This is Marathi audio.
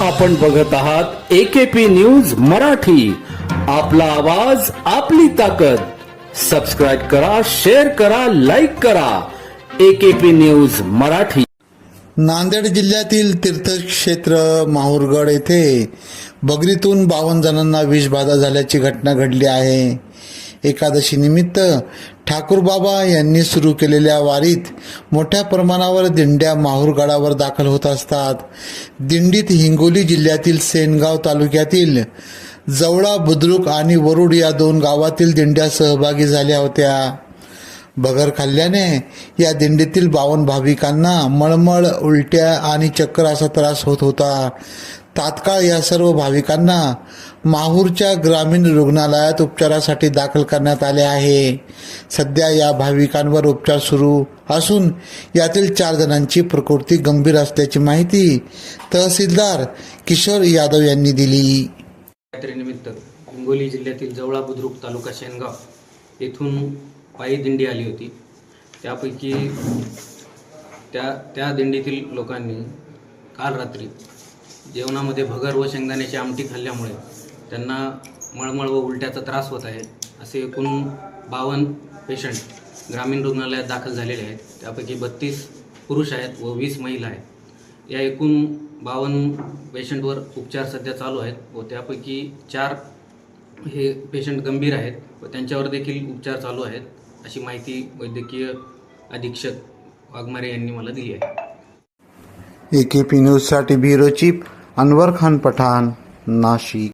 आपण बघत आहात एकेपी न्यूज मराठी. आपला आवाज आपली ताकद. सबस्क्राईब करा शेअर करा लाईक करा. AKP news Marathi. नांदेड जिल्ह्यातील तीर्थक्षेत्र माहूरगड येथे बगरीतून बावन्न जणांना विषबाधा झाल्याची घटना घडली आहे. एकादशीनिमित्त ठाकूरबाबा यांनी सुरू केलेल्या वारीत मोठ्या प्रमाणावर दिंड्या माहूरगडावर दाखल होत असतात. दिंडीत हिंगोली जिल्ह्यातील सेनगाव तालुक्यातील जवळा बुद्रुक आणि वरुड या दोन गावातील दिंड्या सहभागी झाल्या होत्या. बगर खाल्ल्याने या दिंडीतील बावन भाविकांना मळमळ उलट्या आणि चक्कर असा त्रास होत होता. तात्काळ या सर्व भाविकांना माहूरच्या ग्रामीण रुग्णालयात उपचारासाठी दाखल करण्यात आले आहे. सध्या या भाविकांवर उपचार सुरू असून यातील चार जणांची प्रकृती गंभीर असल्याची माहिती तहसीलदार किशोर यादव यांनी दिली. यात्रेनिमित्त हिंगोली जिल्ह्यातील जवळा बुद्रुक तालुका शेनगाव येथून पायी दिंडी आली होती. त्यापैकी त्या त्या दिंडीतील लोकांनी काल रात्री जेवणामध्ये भगर व शेंगदाण्याची आमटी खाल्ल्यामुळे त्यांना मळमळ व उलट्याचा त्रास होत आहे असे एकूण बावन्न पेशंट ग्रामीण रुग्णालयात दाखल झालेले आहेत. त्यापैकी बत्तीस पुरुष आहेत व वीस महिला आहेत. या एकूण बावन्न पेशंटवर उपचार सध्या चालू आहेत व त्यापैकी चार हे पेशंट गंभीर आहेत व त्यांच्यावर देखील उपचार चालू आहेत. अशी माहिती वैद्यकीय अधीक्षक वाघमारे यांनी मला दिली आहे. ए के पी न्यूजसाठी ब्युरो चीफ अनवर खान पठाण नाशिक.